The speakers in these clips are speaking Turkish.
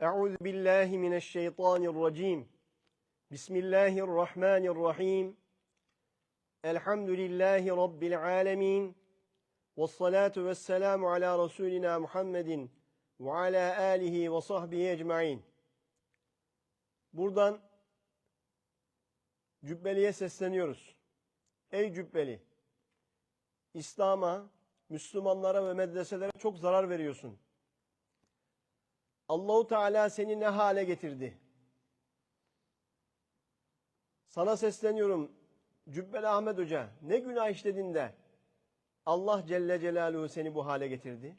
Euzu billahi mineşşeytanirracim. Bismillahirrahmanirrahim. Elhamdülillahi rabbil alamin. Ves salatu vesselamu ala resulina Muhammedin ve ala alihi ve sahbihi ecmaîn. Buradan Cübbeli'ye sesleniyoruz. Ey Cübbeli, İslam'a, Müslümanlara ve medreselere çok zarar veriyorsun. Allahu Teala seni ne hale getirdi? Sana sesleniyorum Cübbeli Ahmet Hoca. Ne günah işledin de Allah Celle Celaluhu seni bu hale getirdi?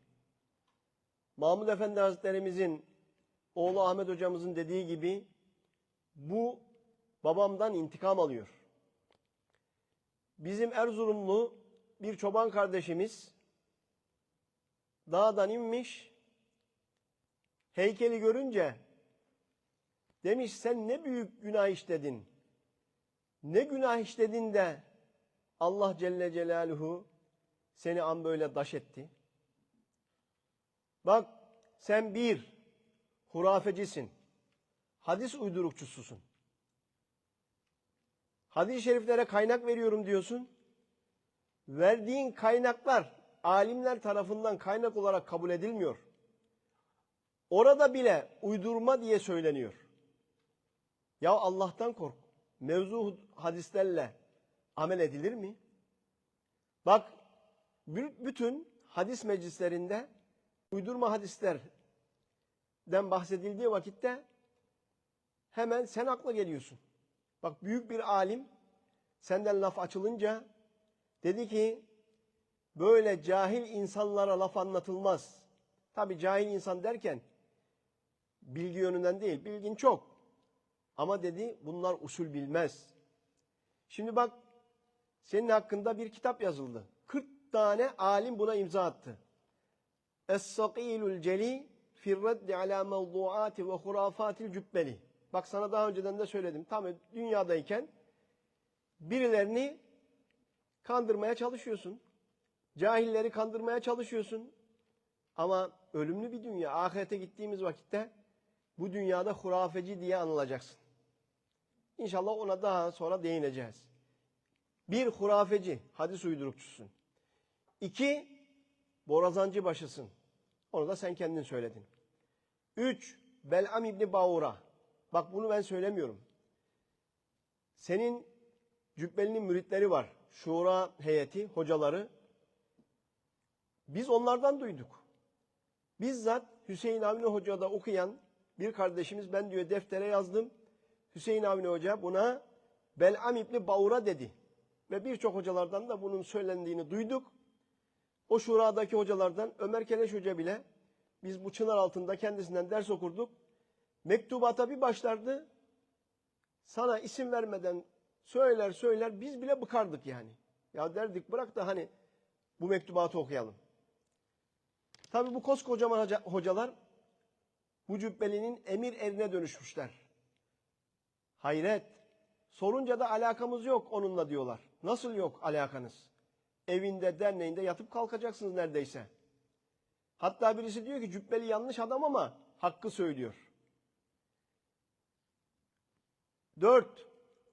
Mahmud Efendi Hazretlerimizin oğlu Ahmet hocamızın dediği gibi bu babamdan intikam alıyor. Bizim Erzurumlu bir çoban kardeşimiz dağdan inmiş heykeli görünce demiş sen ne büyük günah işledin. Ne günah işledin de Allah Celle Celaluhu seni an böyle daş etti. Bak sen bir hurafecisin. Hadis uydurukçususun. Hadis-i şeriflere kaynak veriyorum diyorsun. Verdiğin kaynaklar alimler tarafından kaynak olarak kabul edilmiyor. Orada bile uydurma diye söyleniyor. Ya Allah'tan kork. Mevzu hadislerle amel edilir mi? Bak bütün hadis meclislerinde uydurma hadislerden bahsedildiği vakitte hemen sen akla geliyorsun. Bak büyük bir alim senden laf açılınca dedi ki böyle cahil insanlara laf anlatılmaz. Tabi cahil insan derken bilgi yönünden değil, bilgin çok. Ama dedi bunlar usul bilmez. Şimdi bak senin hakkında bir kitap yazıldı. 40 tane alim buna imza attı. Es-Sakilul Celi fi reddi ala mevduati ve hurafatil cübbeli. Bak sana daha önceden de söyledim. Tam dünyadayken birilerini kandırmaya çalışıyorsun. Cahilleri kandırmaya çalışıyorsun. Ama ölümlü bir dünya. Ahirete gittiğimiz vakitte bu dünyada hurafeci diye anılacaksın. İnşallah ona daha sonra değineceğiz. Bir hurafeci, hadis uydurukçusun. İki, borazancı başısın. Onu da sen kendin söyledin. Üç, Bel'am İbni Bağura. Bak bunu ben söylemiyorum. Senin Cübbeli'nin müritleri var. Şura heyeti, hocaları. Biz onlardan duyduk. Bizzat Hüseyin Avni Hoca'da okuyan bir kardeşimiz ben diyor deftere yazdım. Hüseyin Avni Hoca buna Bel'am İbni Bağura dedi. Ve birçok hocalardan da bunun söylendiğini duyduk. O şuradaki hocalardan Ömer Keleş Hoca bile biz bu çınar altında kendisinden ders okurduk. Mektubata bir başlardı. Sana isim vermeden söyler söyler biz bile bıkardık yani. Ya derdik bırak da hani bu mektubatı okuyalım. Tabi bu koskocaman hocalar bu cübbelinin emir erine dönüşmüşler. Hayret. Sorunca da alakamız yok onunla diyorlar. Nasıl yok alakanız? Evinde, derneğinde yatıp kalkacaksınız neredeyse. Hatta birisi diyor ki cübbeli yanlış adam ama hakkı söylüyor. Dört,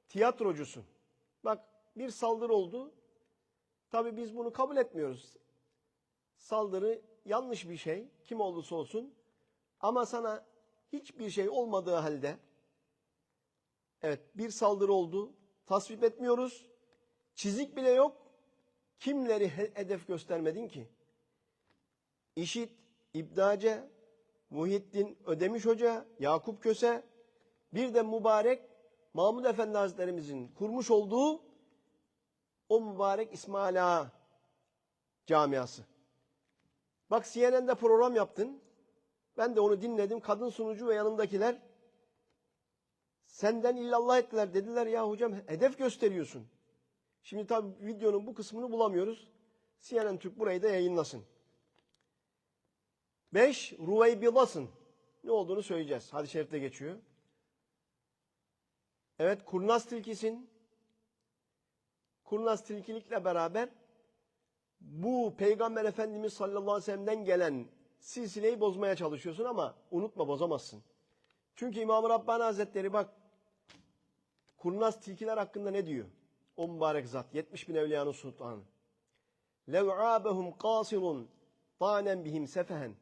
tiyatrocusun. Bak bir saldırı oldu. Tabi biz bunu kabul etmiyoruz. Saldırı yanlış bir şey. Kim olursa olsun. Ama sana hiçbir şey olmadığı halde evet bir saldırı oldu. Tasvip etmiyoruz. Çizik bile yok. Kimleri hedef göstermedin ki? İşit, İbdace, Muhittin Ödemiş Hoca, Yakup Köse, bir de mübarek Mahmud Efendi Hazretlerimizin kurmuş olduğu o mübarek İsmail Ağa camiası. Bak CNN'de program yaptın. Ben de onu dinledim. Kadın sunucu ve yanındakiler senden illallah ettiler. Dediler ya hocam hedef gösteriyorsun. Şimdi tabi videonun bu kısmını bulamıyoruz. CNN Türk burayı da yayınlasın. Beş, Ruveybilasın. Ne olduğunu söyleyeceğiz. Hadis-i şerifte geçiyor. Evet, kurnaz tilkisin. Kurnaz tilkilikle beraber bu Peygamber Efendimiz sallallahu aleyhi ve sellem'den gelen silsileyi bozmaya çalışıyorsun ama unutma bozamazsın. Çünkü İmam-ı Rabbani Hazretleri bak kurnaz tilkiler hakkında ne diyor? O mübarek zat 70 bin evliyanın sultanı. Lev'âbehum kâsirun tanen bihim sefehen.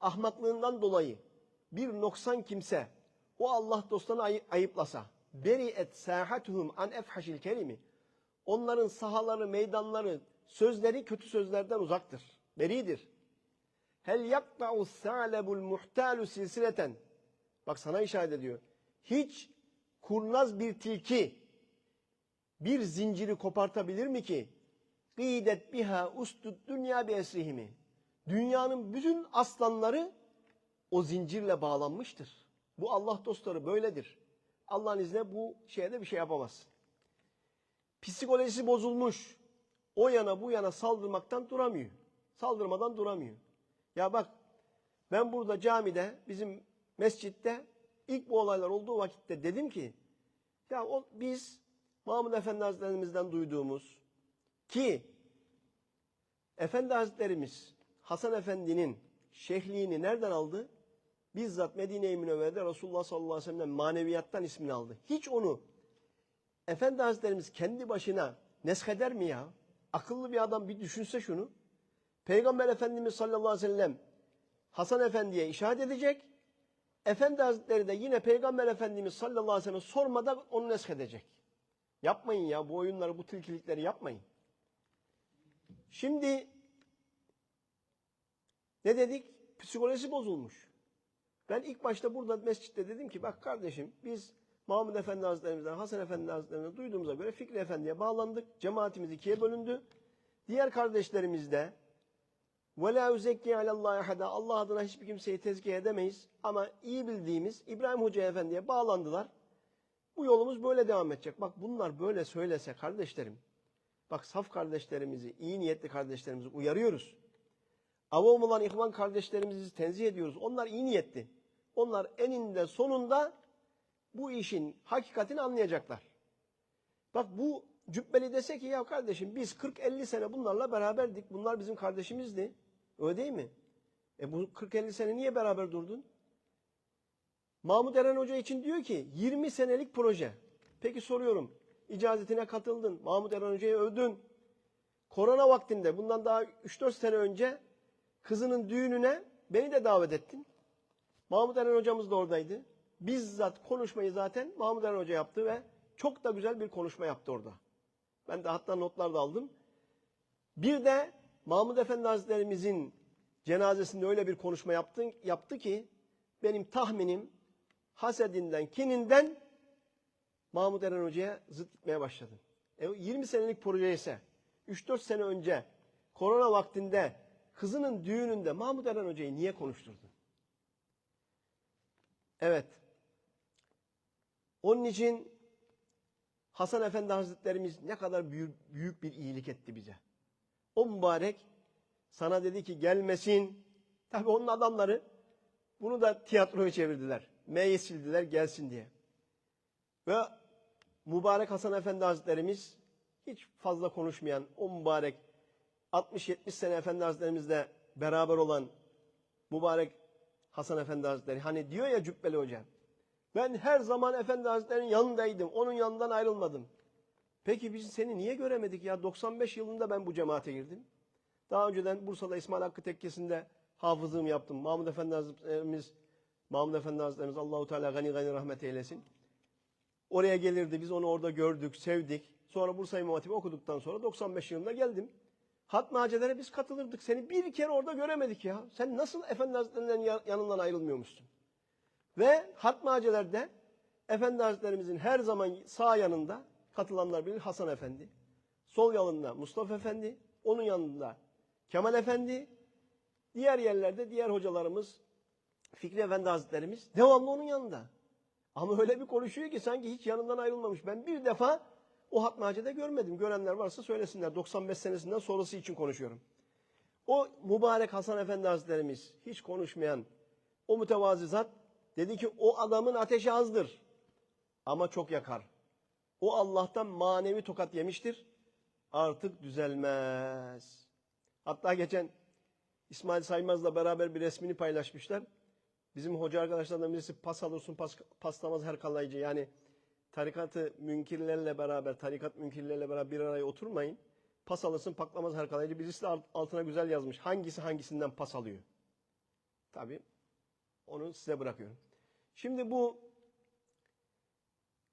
Ahmaklığından dolayı bir noksan kimse o Allah dostlarını ay- ayıplasa. Beri et sâhatuhum an efhaşil kelimi. Onların sahaları, meydanları, sözleri kötü sözlerden uzaktır. Beridir. Hel yakta'u sa'lebul muhtalu silsileten. Bak sana işaret ediyor. Hiç kurnaz bir tilki bir zinciri kopartabilir mi ki? Gıdet biha ustud dünya bi esrihimi. Dünyanın bütün aslanları o zincirle bağlanmıştır. Bu Allah dostları böyledir. Allah'ın izniyle bu şeye de bir şey yapamaz. Psikolojisi bozulmuş. O yana bu yana saldırmaktan duramıyor. Saldırmadan duramıyor. Ya bak ben burada camide bizim mescitte ilk bu olaylar olduğu vakitte dedim ki ya o, biz Mahmud Efendi Hazretlerimizden duyduğumuz ki Efendi Hazretlerimiz Hasan Efendi'nin şehliğini nereden aldı? Bizzat Medine-i Münevvere'de Resulullah sallallahu aleyhi ve sellem maneviyattan ismini aldı. Hiç onu Efendi Hazretlerimiz kendi başına nesheder mi ya? Akıllı bir adam bir düşünse şunu. Peygamber Efendimiz sallallahu aleyhi ve sellem Hasan Efendi'ye işaret edecek. Efendi Hazretleri de yine Peygamber Efendimiz sallallahu aleyhi ve sellem sormadan onu neshedecek. Yapmayın ya bu oyunları, bu tilkilikleri yapmayın. Şimdi ne dedik? Psikolojisi bozulmuş. Ben ilk başta burada mescitte dedim ki bak kardeşim biz Mahmud Efendi Hazretlerimizden, Hasan Efendi Hazretlerimizden duyduğumuza göre Fikri Efendi'ye bağlandık. Cemaatimiz ikiye bölündü. Diğer kardeşlerimiz de ve la üzekki alallahi ahada. Allah adına hiçbir kimseyi tezkiye edemeyiz. Ama iyi bildiğimiz İbrahim Hoca Efendi'ye bağlandılar. Bu yolumuz böyle devam edecek. Bak bunlar böyle söylese kardeşlerim. Bak saf kardeşlerimizi, iyi niyetli kardeşlerimizi uyarıyoruz. Avam olan ihvan kardeşlerimizi tenzih ediyoruz. Onlar iyi niyetli. Onlar eninde sonunda bu işin hakikatini anlayacaklar. Bak bu cübbeli dese ki ya kardeşim biz 40-50 sene bunlarla beraberdik. Bunlar bizim kardeşimizdi. Öyle değil mi? E bu 40-50 sene niye beraber durdun? Mahmut Eren Hoca için diyor ki 20 senelik proje. Peki soruyorum. İcazetine katıldın. Mahmut Eren Hoca'yı övdün. Korona vaktinde bundan daha 3-4 sene önce kızının düğününe beni de davet ettin. Mahmut Eren hocamız da oradaydı. Bizzat konuşmayı zaten Mahmut Eren Hoca yaptı ve çok da güzel bir konuşma yaptı orada. Ben de hatta notlar da aldım. Bir de Mahmud Efendi Hazretlerimizin cenazesinde öyle bir konuşma yaptı, yaptı ki benim tahminim hasedinden, kininden Mahmut Eren Hoca'ya zıt gitmeye başladı. E, 20 senelik proje ise 3-4 sene önce korona vaktinde kızının düğününde Mahmut Eren Hoca'yı niye konuşturdu? Evet. Onun için Hasan Efendi Hazretlerimiz ne kadar büyük, büyük bir iyilik etti bize. O mübarek sana dedi ki gelmesin. Tabi onun adamları bunu da tiyatroya çevirdiler. M'ye sildiler gelsin diye. Ve mübarek Hasan Efendi Hazretlerimiz hiç fazla konuşmayan o mübarek 60-70 sene Efendi Hazretlerimizle beraber olan mübarek Hasan Efendi Hazretleri. Hani diyor ya Cübbeli Hoca. Ben her zaman Efendi Hazretleri'nin yanındaydım. Onun yanından ayrılmadım. Peki biz seni niye göremedik ya? 95 yılında ben bu cemaate girdim. Daha önceden Bursa'da İsmail Hakkı Tekkesi'nde hafızlığımı yaptım. Mahmud Efendi Hazretlerimiz, Mahmud Efendi Hazretlerimiz Allahu Teala gani gani rahmet eylesin. Oraya gelirdi. Biz onu orada gördük, sevdik. Sonra Bursa İmam Hatibi okuduktan sonra 95 yılında geldim. Hatmi Hacelere biz katılırdık. Seni bir kere orada göremedik ya. Sen nasıl Efendi Hazretleri'nin yanından ayrılmıyormuşsun? Ve Hatmi Haceler'de Efendi Hazretlerimizin her zaman sağ yanında katılanlar bilir Hasan Efendi. Sol yanında Mustafa Efendi. Onun yanında Kemal Efendi. Diğer yerlerde diğer hocalarımız Fikri Efendi Hazretlerimiz devamlı onun yanında. Ama öyle bir konuşuyor ki sanki hiç yanından ayrılmamış. Ben bir defa o Hatmi Hace'de görmedim. Görenler varsa söylesinler. 95 senesinden sonrası için konuşuyorum. O mübarek Hasan Efendi Hazretlerimiz hiç konuşmayan o mütevazi zat dedi ki o adamın ateşi azdır ama çok yakar. O Allah'tan manevi tokat yemiştir. Artık düzelmez. Hatta geçen İsmail Saymaz'la beraber bir resmini paylaşmışlar. Bizim hoca arkadaşlardan birisi pas alırsın pas, paslamaz her kalaycı. Yani tarikatı münkirlerle beraber, tarikat münkirlerle beraber bir araya oturmayın. Pas alırsın paklamaz her kalaycı. Birisi de alt- altına güzel yazmış. Hangisi hangisinden pas alıyor? Tabii onu size bırakıyorum. Şimdi bu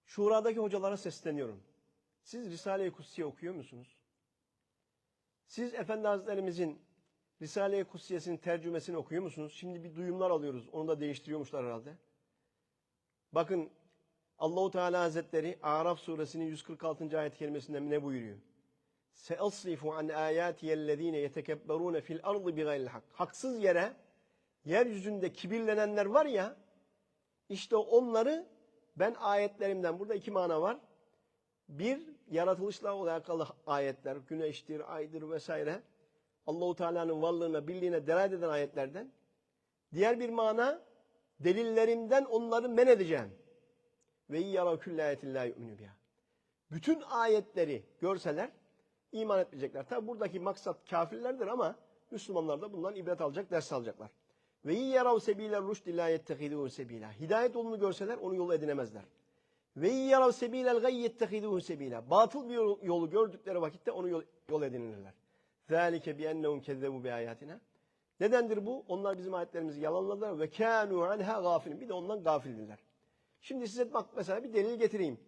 Şura'daki hocalara sesleniyorum. Siz Risale-i Kutsiye okuyor musunuz? Siz Efendi Hazretlerimizin Risale-i Kutsiyesinin tercümesini okuyor musunuz? Şimdi bir duyumlar alıyoruz. Onu da değiştiriyormuşlar herhalde. Bakın Allahu Teala Hazretleri Araf suresinin 146. ayet kelimesinde ne buyuruyor? Seasrifu an ayatiyellezine yetekebberun fil ardı bigayril hak. Haksız yere yeryüzünde kibirlenenler var ya işte onları ben ayetlerimden burada iki mana var. Bir yaratılışla alakalı ayetler, güneştir, aydır vesaire. Allahu Teala'nın varlığına, birliğine delalet eden ayetlerden. Diğer bir mana delillerimden onları men edeceğim. Ve yara külle ayetin la. Bütün ayetleri görseler iman etmeyecekler. Tabi buradaki maksat kafirlerdir ama Müslümanlar da bundan ibret alacak, ders alacaklar. Ve yarav sebile rüşd la yettehiduhu sebila. Hidayet yolunu görseler onu yol edinemezler. Ve yarav sebilel gayy yettehiduhu sebila. Batıl bir yol- yolu gördükleri vakitte onu yol, yol edinirler. Zalike bi ennehum kezzebu bi ayatina. Nedendir bu? Onlar bizim ayetlerimizi yalanladılar ve kanu anha gafilin. Bir de ondan gafildiler. Şimdi size bak mesela bir delil getireyim.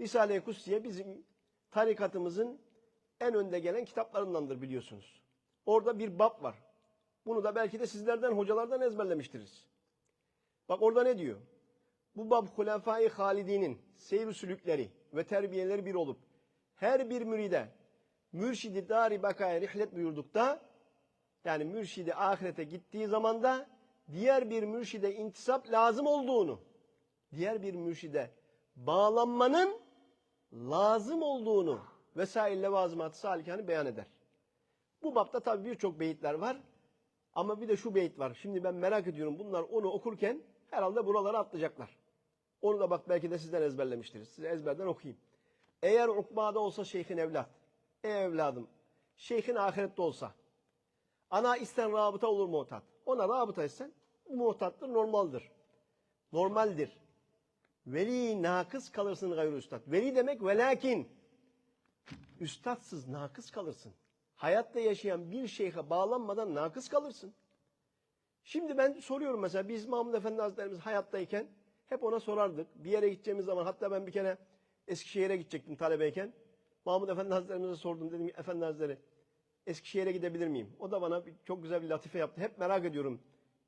Risale-i Kutsiye bizim tarikatımızın en önde gelen kitaplarındandır biliyorsunuz. Orada bir bab var. Bunu da belki de sizlerden, hocalardan ezberlemiştiriz. Bak orada ne diyor? Bu bab Hulefai Halidi'nin seyr sülükleri ve terbiyeleri bir olup her bir müride mürşidi dari bakaya rihlet buyurdukta yani mürşidi ahirete gittiği zamanda diğer bir mürşide intisap lazım olduğunu diğer bir mürşide bağlanmanın lazım olduğunu vesaire levazımat salikani beyan eder. Bu bapta tabii birçok beyitler var. Ama bir de şu beyit var. Şimdi ben merak ediyorum bunlar onu okurken herhalde buralara atlayacaklar. Onu da bak belki de sizden ezberlemiştiriz. Size ezberden okuyayım. Eğer ukbada olsa şeyhin evlat. Ey evladım şeyhin ahirette olsa. Ana isten rabıta olur muhtat. Ona rabıta etsen muhtattır, normaldir. Normaldir. Veli nakıs kalırsın gayrı üstad. Veli demek velakin. Üstadsız nakıs kalırsın. Hayatta yaşayan bir şeyhe bağlanmadan nakıs kalırsın. Şimdi ben soruyorum mesela biz Mahmud Efendi Hazretlerimiz hayattayken hep ona sorardık. Bir yere gideceğimiz zaman hatta ben bir kere Eskişehir'e gidecektim talebeyken. Mahmud Efendi Hazretlerimize sordum dedim Efendi Hazretleri Eskişehir'e gidebilir miyim? O da bana çok güzel bir latife yaptı. Hep merak ediyorum.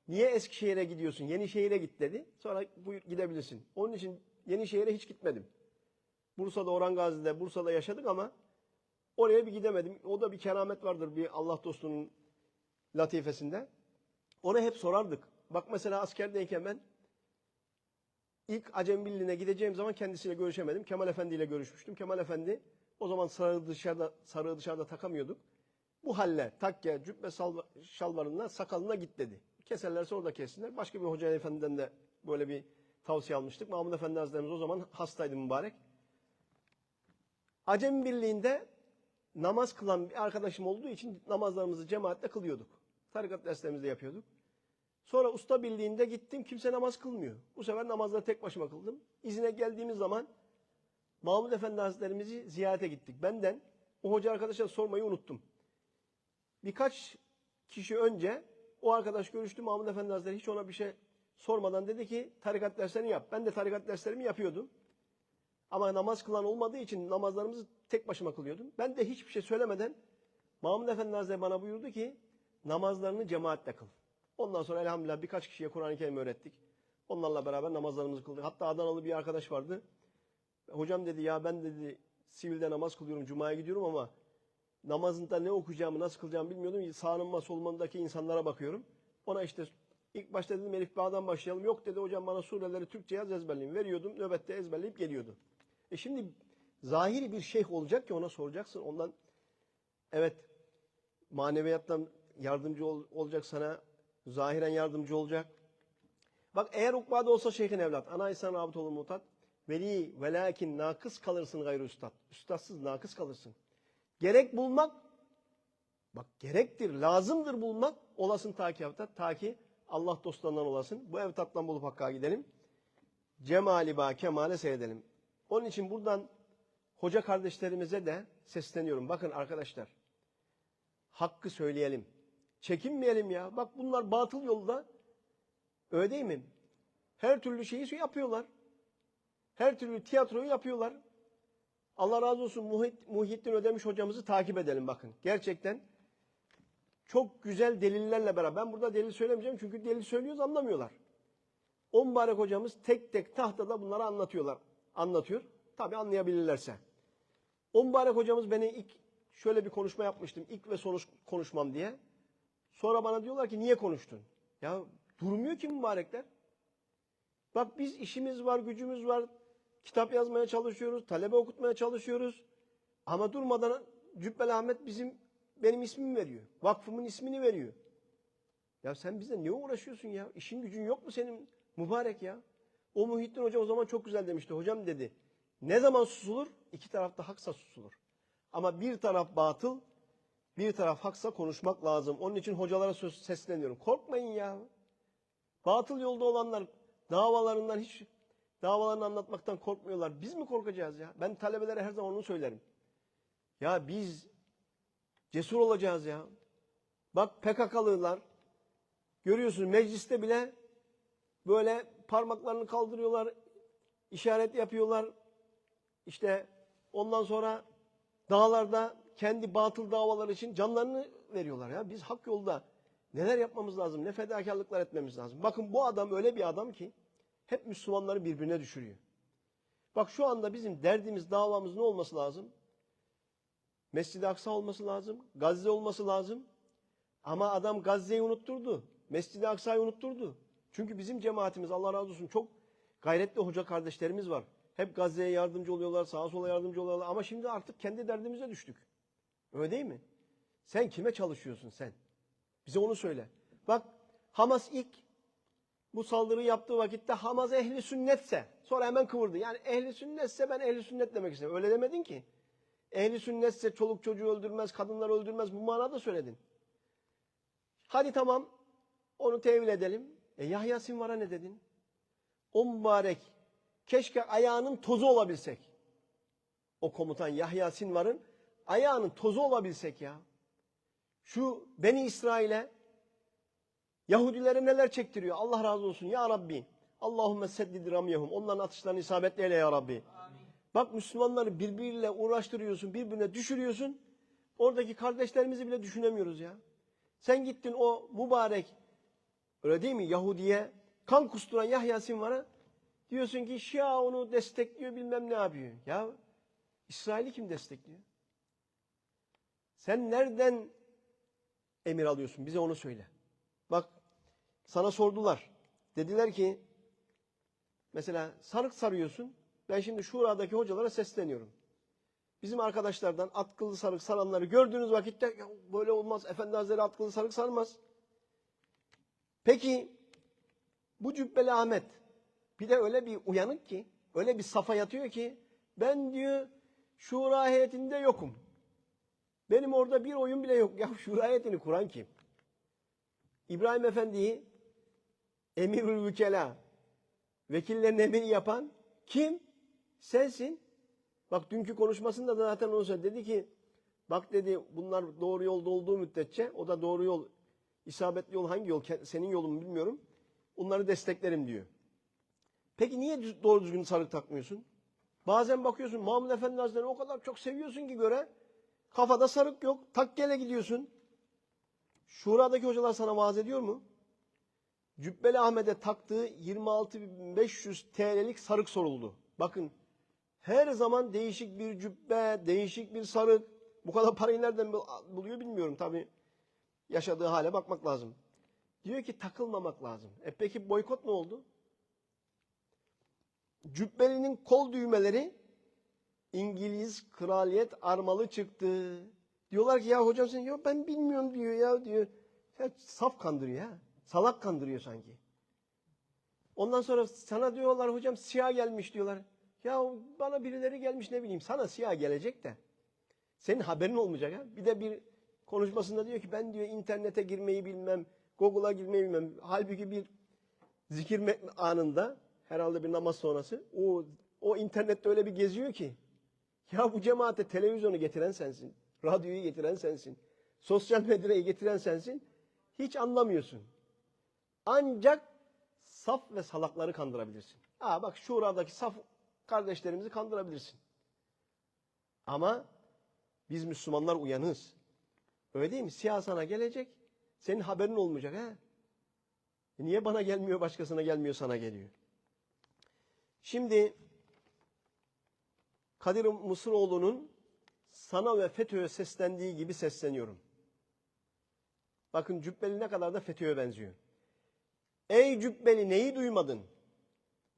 Niye Eskişehir'e gidiyorsun? Yenişehir'e git dedi. Sonra buyur gidebilirsin. Onun için Yenişehir'e hiç gitmedim. Bursa'da Orhan Gazi'de, Bursa'da yaşadık ama oraya bir gidemedim. O da bir keramet vardır bir Allah dostunun latifesinde. Ona hep sorardık. Bak mesela askerdeyken ben ilk Acem Birliği'ne gideceğim zaman kendisiyle görüşemedim. Kemal Efendi ile görüşmüştüm. Kemal Efendi o zaman sarığı dışarıda, sarığı dışarıda takamıyorduk. Bu halle takke, cübbe şalvarına, sakalına git dedi. Keserlerse orada kessinler. Başka bir hoca efendiden de böyle bir tavsiye almıştık. Mahmud Efendi Hazretlerimiz o zaman hastaydı mübarek. Acem Birliği'nde namaz kılan bir arkadaşım olduğu için namazlarımızı cemaatle kılıyorduk. Tarikat derslerimizi de yapıyorduk. Sonra usta birliğinde gittim kimse namaz kılmıyor. Bu sefer namazları tek başıma kıldım. İzine geldiğimiz zaman Mahmud Efendi Hazretlerimizi ziyarete gittik. Benden o hoca arkadaşa sormayı unuttum. Birkaç kişi önce o arkadaş görüştü. Mahmud Efendi Hazretleri hiç ona bir şey sormadan dedi ki tarikat derslerini yap. Ben de tarikat derslerimi yapıyordum. Ama namaz kılan olmadığı için namazlarımızı tek başıma kılıyordum. Ben de hiçbir şey söylemeden Mahmud Efendi Hazretleri bana buyurdu ki namazlarını cemaatle kıl. Ondan sonra elhamdülillah birkaç kişiye Kur'an-ı Kerim öğrettik. Onlarla beraber namazlarımızı kıldık. Hatta Adanalı bir arkadaş vardı. Hocam dedi ya ben dedi sivilde namaz kılıyorum, cumaya gidiyorum ama namazında ne okuyacağımı, nasıl kılacağımı bilmiyordum. Sağınıma solumdaki insanlara bakıyorum. Ona işte ilk başta dedim Elif Bağ'dan başlayalım. Yok dedi hocam bana sureleri Türkçe yaz ezberleyeyim. Veriyordum. Nöbette ezberleyip geliyordu. E şimdi zahiri bir şeyh olacak ki ona soracaksın. Ondan evet maneviyattan yardımcı ol- olacak sana. Zahiren yardımcı olacak. Bak eğer ukbada olsa şeyhin evlat. Ana İhsan Rabıt olur mutat. Veli ve lakin nakıs kalırsın gayrı üstad. Üstadsız nakıs kalırsın. Gerek bulmak Bak gerektir, lazımdır bulmak olasın takiyatta ta ki Allah dostlarından olasın. Bu ev tatlan bulup Hakk'a gidelim. Cemali ba kemale seyredelim. Onun için buradan hoca kardeşlerimize de sesleniyorum. Bakın arkadaşlar. Hakkı söyleyelim. Çekinmeyelim ya. Bak bunlar batıl yolda. Öyle değil mi? Her türlü şeyi yapıyorlar. Her türlü tiyatroyu yapıyorlar. Allah razı olsun Muhit, Muhittin Ödemiş hocamızı takip edelim bakın. Gerçekten çok güzel delillerle beraber. Ben burada delil söylemeyeceğim çünkü delil söylüyoruz anlamıyorlar. O mübarek hocamız tek tek tahtada bunları anlatıyorlar. Anlatıyor. Tabi anlayabilirlerse. O mübarek hocamız beni ilk şöyle bir konuşma yapmıştım. İlk ve sonuç konuşmam diye. Sonra bana diyorlar ki niye konuştun? Ya durmuyor ki mübarekler. Bak biz işimiz var, gücümüz var. Kitap yazmaya çalışıyoruz, talebe okutmaya çalışıyoruz. Ama durmadan Cübbeli Ahmet bizim benim ismimi veriyor. Vakfımın ismini veriyor. Ya sen bize niye uğraşıyorsun ya? İşin gücün yok mu senin mübarek ya? O Muhittin Hoca o zaman çok güzel demişti. Hocam dedi. Ne zaman susulur? İki tarafta haksa susulur. Ama bir taraf batıl, bir taraf haksa konuşmak lazım. Onun için hocalara söz sesleniyorum. Korkmayın ya. Batıl yolda olanlar davalarından hiç davalarını anlatmaktan korkmuyorlar. Biz mi korkacağız ya? Ben talebelere her zaman onu söylerim. Ya biz cesur olacağız ya. Bak PKK'lılar görüyorsunuz mecliste bile böyle parmaklarını kaldırıyorlar, işaret yapıyorlar. İşte ondan sonra dağlarda kendi batıl davalar için canlarını veriyorlar ya. Biz hak yolda neler yapmamız lazım, ne fedakarlıklar etmemiz lazım. Bakın bu adam öyle bir adam ki hep Müslümanları birbirine düşürüyor. Bak şu anda bizim derdimiz, davamız ne olması lazım? Mescid-i Aksa olması lazım, Gazze olması lazım. Ama adam Gazze'yi unutturdu. Mescid-i Aksa'yı unutturdu. Çünkü bizim cemaatimiz Allah razı olsun çok gayretli hoca kardeşlerimiz var. Hep Gazze'ye yardımcı oluyorlar, sağa sola yardımcı oluyorlar. Ama şimdi artık kendi derdimize düştük. Öyle değil mi? Sen kime çalışıyorsun sen? Bize onu söyle. Bak Hamas ilk bu saldırı yaptığı vakitte Hamas ehli sünnetse sonra hemen kıvırdı. Yani ehli sünnetse ben ehli sünnet demek istedim. Öyle demedin ki. Ehli sünnetse çoluk çocuğu öldürmez, kadınları öldürmez bu manada söyledin. Hadi tamam onu tevil edelim. E Yahya Sinvar'a ne dedin? O mübarek keşke ayağının tozu olabilsek. O komutan Yahya Sinvar'ın ayağının tozu olabilsek ya. Şu Beni İsrail'e Yahudilere neler çektiriyor? Allah razı olsun ya Rabbi. Allahümme seddid ramyahum. Onların atışlarını isabetli eyle ya Rabbi. Bak Müslümanları birbiriyle uğraştırıyorsun, birbirine düşürüyorsun. Oradaki kardeşlerimizi bile düşünemiyoruz ya. Sen gittin o mübarek, öyle değil mi Yahudiye, kan kusturan Yahya Sinvar'a diyorsun ki Şia onu destekliyor bilmem ne yapıyor. Ya İsrail'i kim destekliyor? Sen nereden emir alıyorsun? Bize onu söyle. Bak sana sordular. Dediler ki mesela sarık sarıyorsun. Ben şimdi Şura'daki hocalara sesleniyorum. Bizim arkadaşlardan atkılı sarık saranları gördüğünüz vakitte ya böyle olmaz. Efendi Hazretleri atkılı sarık sarmaz. Peki bu Cübbeli Ahmet bir de öyle bir uyanık ki öyle bir safa yatıyor ki ben diyor Şura heyetinde yokum. Benim orada bir oyun bile yok. Ya Şura heyetini kuran kim? İbrahim Efendi'yi Emirül Vükela vekillerin emiri yapan kim? Sensin. Bak dünkü konuşmasında da zaten onu söyledi. Dedi ki bak dedi bunlar doğru yolda olduğu müddetçe o da doğru yol isabetli yol hangi yol senin yolun bilmiyorum. Onları desteklerim diyor. Peki niye doğru düzgün sarık takmıyorsun? Bazen bakıyorsun Mahmud Efendi Hazretleri o kadar çok seviyorsun ki göre kafada sarık yok. Takkele gidiyorsun. Şura'daki hocalar sana vaaz ediyor mu? Cübbeli Ahmet'e taktığı 26.500 TL'lik sarık soruldu. Bakın her zaman değişik bir cübbe, değişik bir sarık. Bu kadar parayı nereden buluyor bilmiyorum tabii. Yaşadığı hale bakmak lazım. Diyor ki takılmamak lazım. E peki boykot ne oldu? Cübbeli'nin kol düğmeleri İngiliz kraliyet armalı çıktı. Diyorlar ki ya hocam sen yok ben bilmiyorum diyor ya diyor. Ya saf kandırıyor ya. Salak kandırıyor sanki. Ondan sonra sana diyorlar hocam siyah gelmiş diyorlar. Ya bana birileri gelmiş ne bileyim sana siyah gelecek de. Senin haberin olmayacak ha. Bir de bir konuşmasında diyor ki ben diyor internete girmeyi bilmem. Google'a girmeyi bilmem. Halbuki bir zikir anında herhalde bir namaz sonrası o o internette öyle bir geziyor ki ya bu cemaate televizyonu getiren sensin. Radyoyu getiren sensin. Sosyal medyayı getiren sensin. Hiç anlamıyorsun. Ancak saf ve salakları kandırabilirsin. Aa bak şuradaki saf kardeşlerimizi kandırabilirsin. Ama biz Müslümanlar uyanığız. Öyle değil mi? Siyah sana gelecek. Senin haberin olmayacak ha. E niye bana gelmiyor, başkasına gelmiyor, sana geliyor. Şimdi Kadir Mısıroğlu'nun sana ve FETÖ'ye seslendiği gibi sesleniyorum. Bakın Cübbeli ne kadar da FETÖ'ye benziyor. Ey Cübbeli neyi duymadın?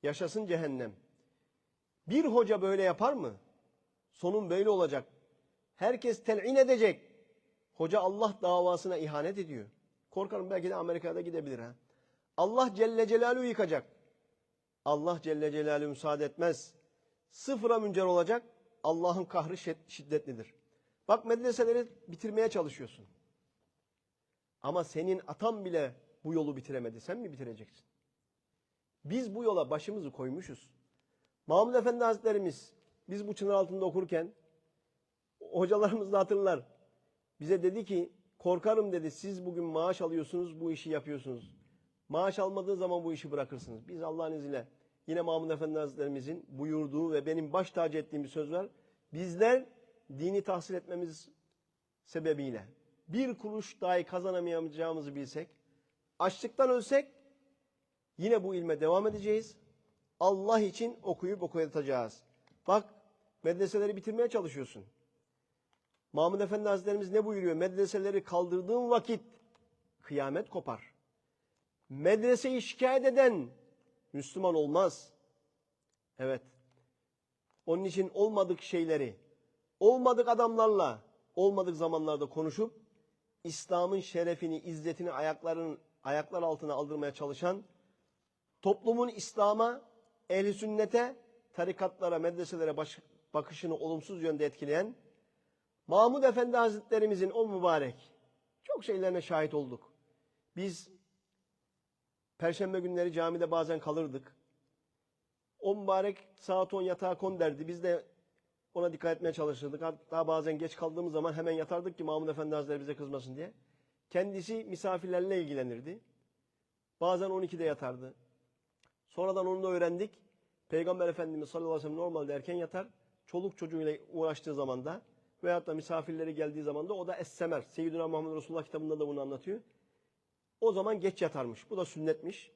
Yaşasın cehennem. Bir hoca böyle yapar mı? Sonun böyle olacak. Herkes tel'in edecek. Hoca Allah davasına ihanet ediyor. Korkarım belki de Amerika'da gidebilir ha. Allah Celle Celaluhu yıkacak. Allah Celle Celaluhu müsaade etmez. Sıfıra müncer olacak. Allah'ın kahrı şid- şiddetlidir. Bak medreseleri bitirmeye çalışıyorsun. Ama senin atan bile bu yolu bitiremedi. Sen mi bitireceksin? Biz bu yola başımızı koymuşuz. Mahmud Efendi Hazretlerimiz biz bu çınar altında okurken hocalarımız da hatırlar. Bize dedi ki korkarım dedi siz bugün maaş alıyorsunuz bu işi yapıyorsunuz. Maaş almadığı zaman bu işi bırakırsınız. Biz Allah'ın izniyle yine Mahmud Efendi Hazretlerimizin buyurduğu ve benim baş tacı ettiğim bir söz var. Bizler dini tahsil etmemiz sebebiyle bir kuruş dahi kazanamayacağımızı bilsek, açlıktan ölsek yine bu ilme devam edeceğiz. Allah için okuyup okuyatacağız. Bak medreseleri bitirmeye çalışıyorsun. Mahmud Efendi Hazretlerimiz ne buyuruyor? Medreseleri kaldırdığın vakit kıyamet kopar. Medreseyi şikayet eden Müslüman olmaz. Evet. Onun için olmadık şeyleri, olmadık adamlarla, olmadık zamanlarda konuşup İslam'ın şerefini, izzetini ayakların ayaklar altına aldırmaya çalışan toplumun İslam'a, ehli sünnete, tarikatlara, medreselere baş- bakışını olumsuz yönde etkileyen Mahmud Efendi Hazretlerimizin o mübarek çok şeylerine şahit olduk. Biz Perşembe günleri camide bazen kalırdık. O mübarek saat 10 yatağa kon derdi. Biz de ona dikkat etmeye çalışırdık. Hatta bazen geç kaldığımız zaman hemen yatardık ki Mahmud Efendi Hazretleri bize kızmasın diye. Kendisi misafirlerle ilgilenirdi. Bazen 12'de yatardı. Sonradan onu da öğrendik. Peygamber Efendimiz sallallahu aleyhi ve sellem normalde erken yatar. Çoluk çocuğuyla uğraştığı zaman da veyahut da misafirleri geldiği zaman da o da Es-Semer. Seyyidina Muhammed Resulullah kitabında da bunu anlatıyor. O zaman geç yatarmış. Bu da sünnetmiş.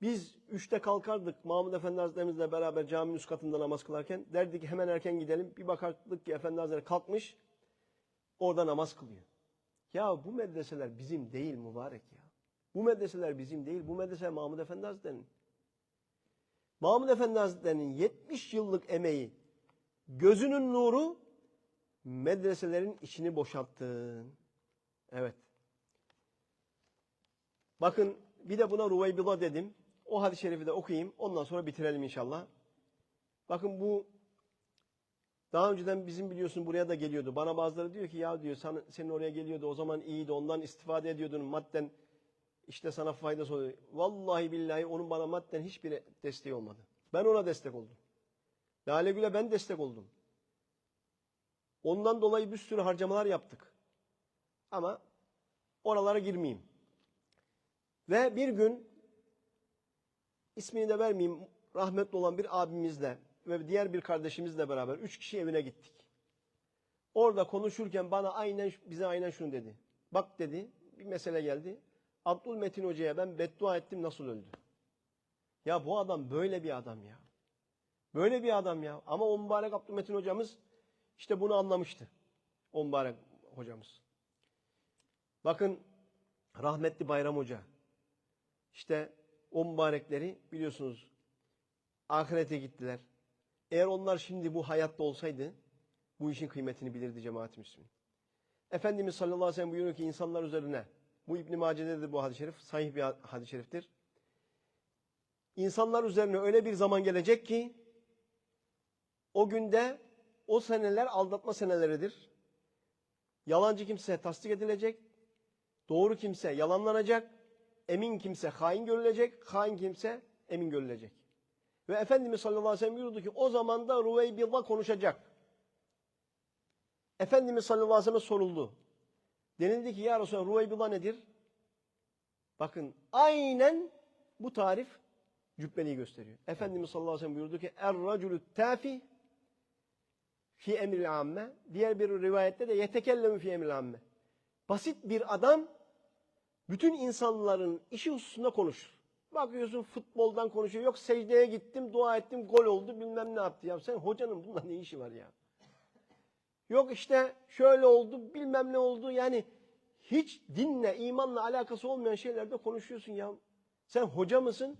Biz üçte kalkardık Mahmud Efendi Hazretlerimizle beraber caminin üst katında namaz kılarken. Derdik ki hemen erken gidelim. Bir bakardık ki Efendi Hazretleri kalkmış. Orada namaz kılıyor. Ya bu medreseler bizim değil mübarek ya. Bu medreseler bizim değil. Bu medrese Mahmud Efendi Hazretleri'nin. Mahmud Efendi Hazretleri'nin 70 yıllık emeği, gözünün nuru medreselerin içini boşalttı. Evet. Bakın bir de buna Ruveybillah dedim. O hadis-i şerifi de okuyayım. Ondan sonra bitirelim inşallah. Bakın bu daha önceden bizim biliyorsun buraya da geliyordu. Bana bazıları diyor ki ya diyor sen, senin oraya geliyordu o zaman iyiydi ondan istifade ediyordun madden işte sana faydası oluyor. Vallahi billahi onun bana madden hiçbir desteği olmadı. Ben ona destek oldum. Lale Gül'e ben destek oldum. Ondan dolayı bir sürü harcamalar yaptık. Ama oralara girmeyeyim. Ve bir gün ismini de vermeyeyim rahmetli olan bir abimizle ve diğer bir kardeşimizle beraber üç kişi evine gittik. Orada konuşurken bana aynen bize aynen şunu dedi. Bak dedi bir mesele geldi. Abdülmetin Hoca'ya ben beddua ettim nasıl öldü? Ya bu adam böyle bir adam ya. Böyle bir adam ya. Ama o mübarek Abdülmetin hocamız işte bunu anlamıştı. O mübarek hocamız. Bakın rahmetli Bayram Hoca. İşte o mübarekleri biliyorsunuz ahirete gittiler. Eğer onlar şimdi bu hayatta olsaydı bu işin kıymetini bilirdi cemaat Müslümin. Efendimiz sallallahu aleyhi ve sellem buyuruyor ki insanlar üzerine bu İbn-i Mace'de de bu hadis-i şerif sahih bir hadis-i şeriftir. İnsanlar üzerine öyle bir zaman gelecek ki o günde o seneler aldatma seneleridir. Yalancı kimse tasdik edilecek. Doğru kimse yalanlanacak, emin kimse hain görülecek, hain kimse emin görülecek. Ve Efendimiz sallallahu aleyhi ve sellem buyurdu ki o zaman da Rüveybillah konuşacak. Efendimiz sallallahu aleyhi ve sellem soruldu. Denildi ki ya Resulallah Rüveybillah nedir? Bakın aynen bu tarif cübbeliği gösteriyor. Efendimiz sallallahu aleyhi ve sellem buyurdu ki Er-racülü tâfi fi emril amme. Diğer bir rivayette de yetekellemi fi emril amme. Basit bir adam bütün insanların işi hususunda konuşur. Bakıyorsun futboldan konuşuyor. Yok secdeye gittim, dua ettim, gol oldu bilmem ne yaptı. Ya sen hocanın bununla ne işi var ya? Yok işte şöyle oldu, bilmem ne oldu. Yani hiç dinle, imanla alakası olmayan şeylerde konuşuyorsun ya. Sen hoca mısın?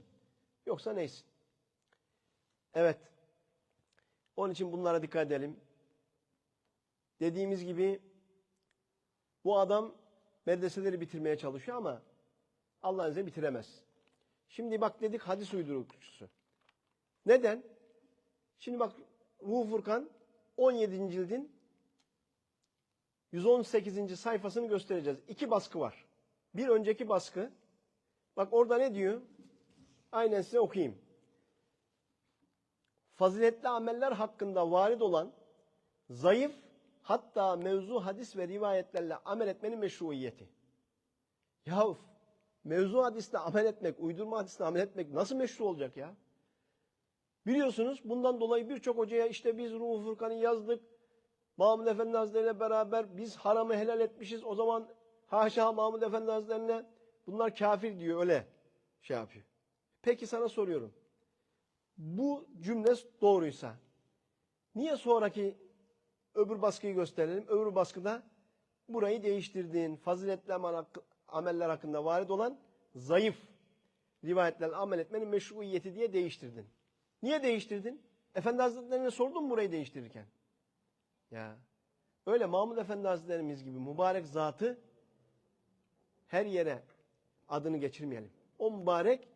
Yoksa neysin? Evet. Onun için bunlara dikkat edelim. Dediğimiz gibi bu adam medreseleri bitirmeye çalışıyor ama Allah'ın izniyle bitiremez. Şimdi bak dedik hadis uydurukçusu. Neden? Şimdi bak Ruh Furkan 17. cildin 118. sayfasını göstereceğiz. İki baskı var. Bir önceki baskı. Bak orada ne diyor? Aynen size okuyayım. Faziletli ameller hakkında varid olan zayıf hatta mevzu hadis ve rivayetlerle amel etmenin meşruiyeti. Yahu mevzu hadisle amel etmek, uydurma hadisle amel etmek nasıl meşru olacak ya? Biliyorsunuz bundan dolayı birçok hocaya işte biz Ruhu Furkan'ı yazdık. Mahmud Efendi Hazretleri ile beraber biz haramı helal etmişiz. O zaman haşa Mahmud Efendi Hazretlerine bunlar kafir diyor öyle şey yapıyor. Peki sana soruyorum. Bu cümle doğruysa niye sonraki öbür baskıyı gösterelim? Öbür baskıda burayı değiştirdiğin faziletli amel- ameller hakkında varid olan zayıf rivayetlerle amel etmenin meşruiyeti diye değiştirdin. Niye değiştirdin? Efendi Hazretlerine sordun burayı değiştirirken? Ya öyle Mahmud Efendi Hazretlerimiz gibi mübarek zatı her yere adını geçirmeyelim. O mübarek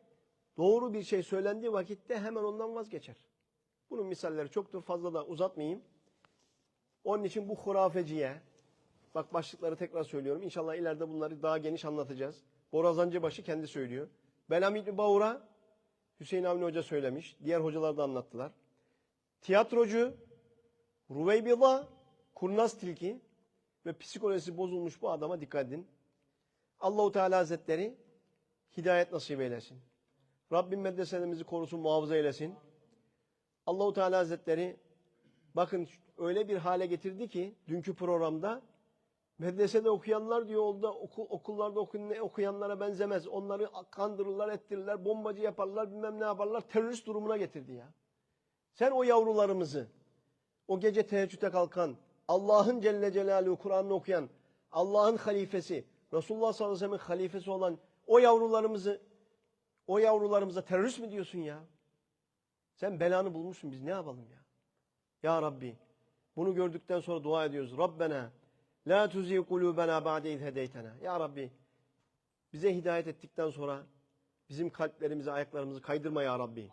doğru bir şey söylendiği vakitte hemen ondan vazgeçer. Bunun misalleri çoktur fazla da uzatmayayım. Onun için bu hurafeciye, bak başlıkları tekrar söylüyorum. İnşallah ileride bunları daha geniş anlatacağız. Borazancıbaşı kendi söylüyor. Belam İbni Bağur'a Hüseyin Avni Hoca söylemiş. Diğer hocalar da anlattılar. Tiyatrocu, Rüveybillah, kurnaz tilki ve psikolojisi bozulmuş bu adama dikkat edin. Allahu Teala Hazretleri hidayet nasip eylesin. Rabbim medreselerimizi korusun, muhafaza eylesin. Allahu Teala Hazretleri bakın öyle bir hale getirdi ki dünkü programda medresede okuyanlar diyor oldu okul, okullarda okuyanlara benzemez. Onları kandırırlar, ettirirler, bombacı yaparlar, bilmem ne yaparlar. Terörist durumuna getirdi ya. Sen o yavrularımızı, o gece teheccüde kalkan, Allah'ın Celle Celaluhu Kur'an'ını okuyan, Allah'ın halifesi, Resulullah sallallahu aleyhi ve sellem'in halifesi olan o yavrularımızı, o yavrularımıza terörist mi diyorsun ya? Sen belanı bulmuşsun biz ne yapalım ya? Ya Rabbi bunu gördükten sonra dua ediyoruz. Rabbena la tuzi kulubena ba'de iz hedeytena. Ya Rabbi bize hidayet ettikten sonra bizim kalplerimizi, ayaklarımızı kaydırma ya Rabbi.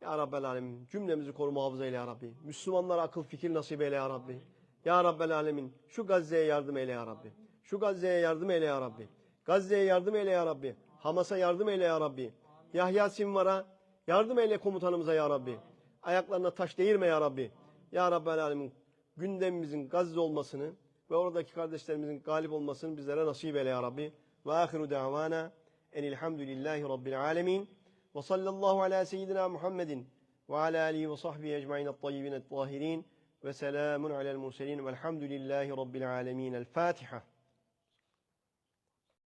Ya Rabbel Alemin cümlemizi koru muhafaza eyle ya Rabbi. Müslümanlara akıl fikir nasip eyle ya Rabbi. Ya Rabbel Alemin şu Gazze'ye yardım eyle ya Rabbi. Şu Gazze'ye yardım eyle ya Rabbi. Gazze'ye yardım eyle ya Rabbi. Hamas'a yardım eyle ya Rabbi. Yahya Sinvar'a yardım eyle komutanımıza ya Rabbi. Ayaklarına taş değirme ya Rabbi. Ya Rabbel Alemin gündemimizin Gazze olmasını ve oradaki kardeşlerimizin galip olmasını bizlere nasip eyle ya Rabbi. Ve ahiru davana enilhamdülillahi rabbil alemin. Ve sallallahu ala seyyidina Muhammedin ve ala alihi ve sahbihi ecmain et-tayyibin et-tahirin ve selamun alel murselin velhamdülillahi rabbil alemin. El Fatiha.